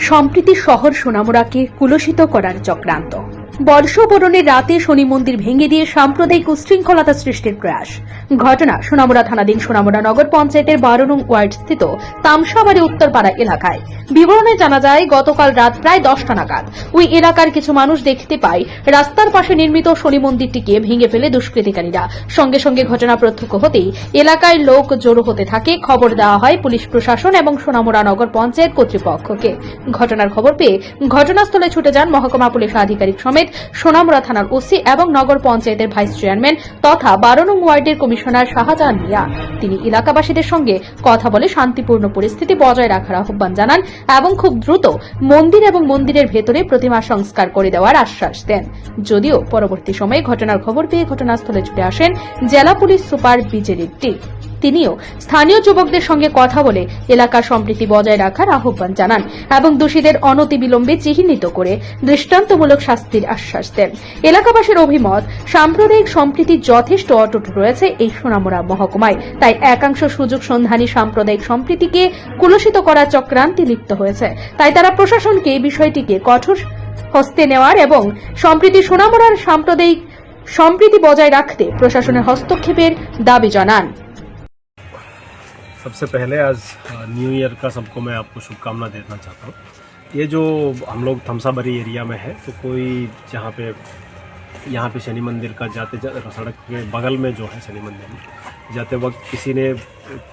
সম্প্রীতি শহর সোনামুড়াকে কুলসিত করার চক্রান্ত। বর্ষবরণের রাতে শনি মন্দির ভেঙে দিয়ে সাম্প্রদায়িক উশৃঙ্খলতা সৃষ্টির প্রয়াস। ঘটনা সোনামুড়া থানাধীন সোনামুড়া নগর পঞ্চায়েতের বারো নং ওয়ার্ড স্থিত তামসাবাড়ি উত্তরপাড়া এলাকায়। বিবরণে জানা যায়, গতকাল রাত প্রায় দশটা নাগাদ ওই এলাকার কিছু মানুষ দেখতে পায়, রাস্তার পাশে নির্মিত শনি মন্দিরটিকে ভেঙে ফেলে দুষ্কৃতিকারীরা। সঙ্গে সঙ্গে ঘটনা প্রত্যক্ষ হতেই এলাকায় লোক জড়ো হতে থাকে। খবর দেওয়া হয় পুলিশ প্রশাসন এবং সোনামুড়া নগর পঞ্চায়েত কর্তৃপক্ষকে। ঘটনার খবর পেয়ে ঘটনাস্থলে ছুটে যান মহকুমা পুলিশ আধিকারিক সমেত সোনামুড়া থানার ওসি এবং নগর পঞ্চায়েতের ভাইস চেয়ারম্যান তথা বারো নং ওয়ার্ডের কমিশনার শাহজাহান মিয়া। তিনি এলাকাবাসীদের সঙ্গে কথা বলে শান্তিপূর্ণ পরিস্থিতি বজায় রাখার আহ্বান জানান এবং খুব দ্রুত মন্দির এবং মন্দিরের ভেতরে প্রতিমা সংস্কার করে দেওয়ার আশ্বাস দেন। যদিও পরবর্তী সময়ে ঘটনার খবর পেয়ে ঘটনাস্থলে ছুটে আসেন জেলা পুলিশ সুপার বিজে রেড্ডি তিনিও স্থানীয় যুবকদের সঙ্গে কথা বলে এলাকার সম্প্রীতি বজায় রাখার আহ্বান জানান এবং দোষীদের অনতিবিলম্বে চিহ্নিত করে দৃষ্টান্তমূলক শাস্তির আশ্বাস দেন। এলাকাবাসীর অভিমত, সাম্প্রদায়িক সম্প্রীতি যথেষ্ট অটুট রয়েছে এই সোনামুড়া মহকুমায়। তাই একাংশ সুযোগ সন্ধানী সাম্প্রদায়িক সম্প্রীতিকে কুলসিত করার চক্রান্তে লিপ্ত হয়েছে। তাই তারা প্রশাসনকে এই বিষয়টিকে কঠোর হস্তে নেওয়ার এবং সম্প্রীতি সোনামুড়ার সাম্প্রদায়িক সম্প্রীতি বজায় রাখতে প্রশাসনের হস্তক্ষেপের দাবি জানান। सबसे पहले आज न्यू ईयर का सबको मैं आपको शुभकामना देना चाहता हूँ। ये जो हम लोग थमसाबरी एरिया में है तो कोई जहाँ पे यहाँ पे शनि मंदिर का जाते जा, सड़क के बगल में जो है शनि मंदिर में जाते वक्त किसी ने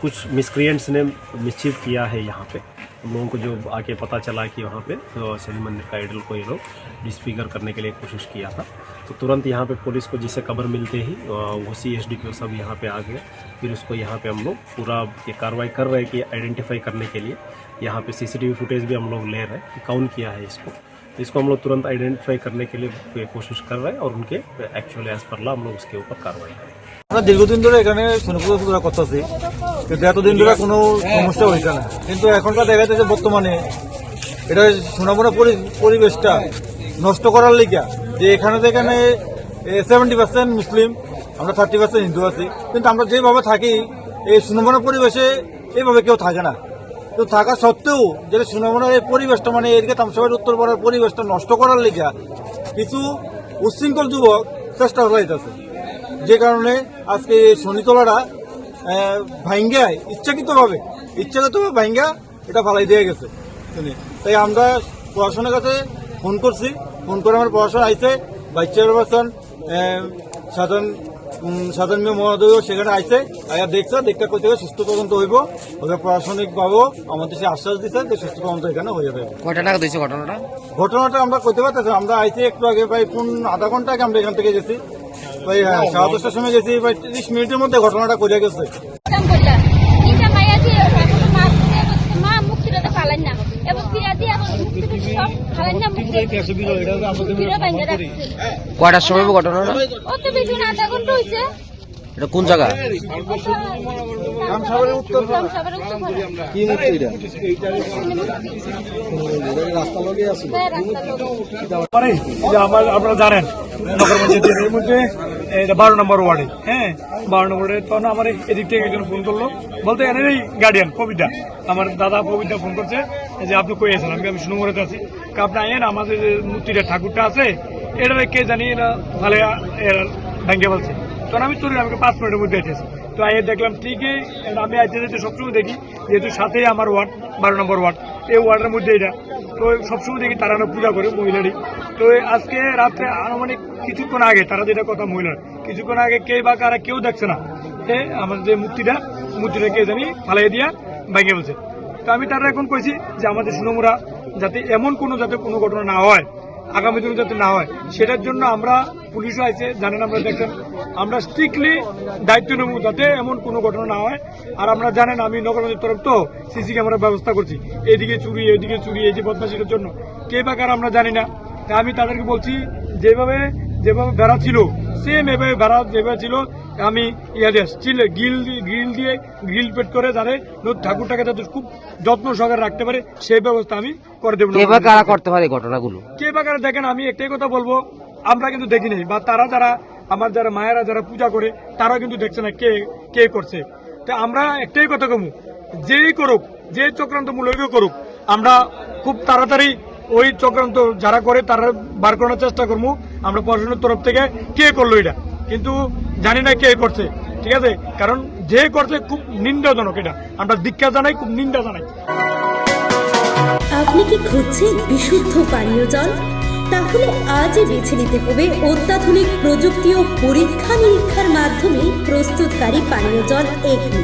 कुछ मिसक्रियंट्स ने मिसचीव किया है यहाँ पे। हम लोगों को जो आके पता चला कि वहाँ पे तो शनि मंदिर का आइडल को ये लोग डिस्फिगर करने के लिए कोशिश किया था। तो तुरंत यहाँ पे पुलिस को जिसे खबर मिलते ही वो सी एस डी को सब यहाँ पे आ गए। फिर उसको यहाँ पे हम लोग पूरा ये कार्रवाई कर रहे हैं कि आइडेंटिफाई करने के लिए। यहाँ पे सीसीटीवी फुटेज भी हम लोग ले रहे हैं कि कौन किया है इसको। तो इसको हम लोग तुरंत आइडेंटिफाई करने के लिए कोशिश कर रहे हैं और उनके एक्चुअली एज पर ला हम लोग उसके ऊपर कार्रवाई करें আমরা দীর্ঘদিন ধরে এখানে শনিপুজো পুজো করতেছি। কিন্তু এতদিন ধরে কোনো সমস্যা হইছে না। কিন্তু এখনকার দেখা যাচ্ছে বর্তমানে এটা সোনামুড়া পরিবেশটা নষ্ট করার লিগা যে এখানে যেখানে সেভেন্টি পার্সেন্ট মুসলিম, আমরা থার্টি পার্সেন্ট হিন্দু আছি। কিন্তু আমরা যেভাবে থাকি, এই সুনামুড়া পরিবেশে এইভাবে কেউ থাকে না। তো থাকা সত্ত্বেও যেটা সুনামুড়ার এই পরিবেশটা মানে এদিকে তামসাবাড়ির উত্তর পাড়ার পরিবেশটা নষ্ট করার লিগা কিছু উচ্ছৃঙ্খল যুবক চেষ্টা চালাইতেছে। যে কারণে আজকে এই শনিতলাটা ভাঙ্গায় ইচ্ছাকৃতভাবে ইচ্ছাকৃতভাবে ভাঙ্গা এটা ফালাই দিয়ে গেছে। তাই আমরা প্রশাসনের কাছে ফোন করছি। ফোন করে আমার প্রশাসন আইছে ভাইস চেয়ারপারসন সাধারণ সাধারণ মেয়ে মহোদয় সেখানে আইছে। আয়া দেখছে দেখতে করতে সুস্থ তদন্ত হইব। প্রশাসনিক ভাবেও আমাদের সে আশ্বাস দিচ্ছে যে সুস্থ তদন্ত এখানে হয়ে যাবে। কয়টা টাকা দিয়েছে ঘটনাটা? ঘটনাটা আমরা করতে পারতেছি আমরা আইছি একটু আগে প্রায় কোন আধা ঘণ্টা আগে আমরা এখান থেকে গেছি। ভাই হ্যাঁ সাড়ে দশটার সময় গেছি ভাই তিরিশ মিনিটের মধ্যে ঘটনাটা করে গেছে। কয়টার সময় ঘটনাটা? এটা কোন জায়গা? কি আপনারা জানেন নগর পঞ্চায়েতের মধ্যে এটা বারো নম্বর ওয়ার্ডে। হ্যাঁ বারো নম্বর তখন আমার এদিক থেকে একজন ফোন করল। বলতে এর গার্ডিয়ান কবিতা। আমার দাদা কবিতা ফোন করছে। যে আপনি কই আছেন? আমি আমি সুনমরে আছি। আপনি আইন আমাদের যে মূর্তিটা, ঠাকুরটা আছে এটা কে জানি এরা ভালো এর ভেঙে বলছে তখন আমি তুলি আমাকে পাঁচ মিনিটের মধ্যে এসেছি তো আইয়ে দেখলাম, ঠিকই আমি আইতে যেতে সবসময় দেখি, যেহেতু সাথেই আমার ওয়ার্ড, বারো নম্বর ওয়ার্ড। এই ওয়ার্ডের মধ্যে এটা। তো সবসময় দেখি তারা না পূজা করে মহিলারই। তো আজকে রাত্রে আনুমানিক কিছুক্ষণ আগে, তারা যেটা কথা মহিলার, কিছুক্ষণ আগে কে বা কারা কেউ দেখছে না। আমাদের যে মূর্তিটা মূর্তিটা কে জানি ফালাই দিয়া ভেঙে বলছে তো আমি তারা এখন কইছি যে আমাদের সুনমুরা যাতে এমন কোনো যাতে কোনো ঘটনা না হয়, আগামী দিনে যাতে না হয়, সেটার জন্য আমরা পুলিশও আছে জানেন আমরা দেখছেন। আমরা স্ট্রিক্টলি দায়িত্ব নেব যাতে এমন কোনো ঘটনা না হয়। আর আমরা জানেন, আমি নগরের তরফ তো সিসি ক্যামেরার ব্যবস্থা করছি। এদিকে চুরি এদিকে চুরি, এই যে বদমাশিটার জন্য। কে বা কার আমরা জানি না। তাই আমি তাদেরকে বলছি যেভাবে যেভাবে বেড়া ছিল সেম এভাবে বেড়া যেভাবে ছিল আমি ইয়া স্টিল গ্রিল গ্রিল দিয়ে গ্রিল পেট করে যাতে ঠাকুরটাকে যাতে খুব যত্ন সহকারে রাখতে পারে সেই ব্যবস্থা আমি করে দেবো। কারা করতে পারে ঘটনাগুলো? কে বা কারা দেখেন আমি একটাই কথা বলব আমরা কিন্তু দেখি নাই বা তারা যারা আমার যারা মায়েরা যারা পূজা করে তারা কিন্তু দেখছে না কে কে করছে। তো আমরা একটাই কথা কমু যেই করুক যে চক্রান্ত মূলক করুক আমরা খুব তাড়াতাড়ি ওই চক্রান্ত যারা করে, তারা বার করানোর চেষ্টা করব। আমরা প্রশাসনের তরফ থেকে কে করল এটা? কিন্তু জানি না কে করছে, ঠিক আছে? কারণ যে করছে খুব নিন্দাজনক এটা। আমরা দীক্ষা জানাই, খুব নিন্দা জানাই। আপনি কি খুঁজছেন বিশুদ্ধ পানীয় জল? তাহলে আজই বেছে নিতে হবে অত্যাধুনিক প্রযুক্তি ও পরীক্ষা নিরীক্ষার মাধ্যমে প্রস্তুতকারী পানীয় জল এগনি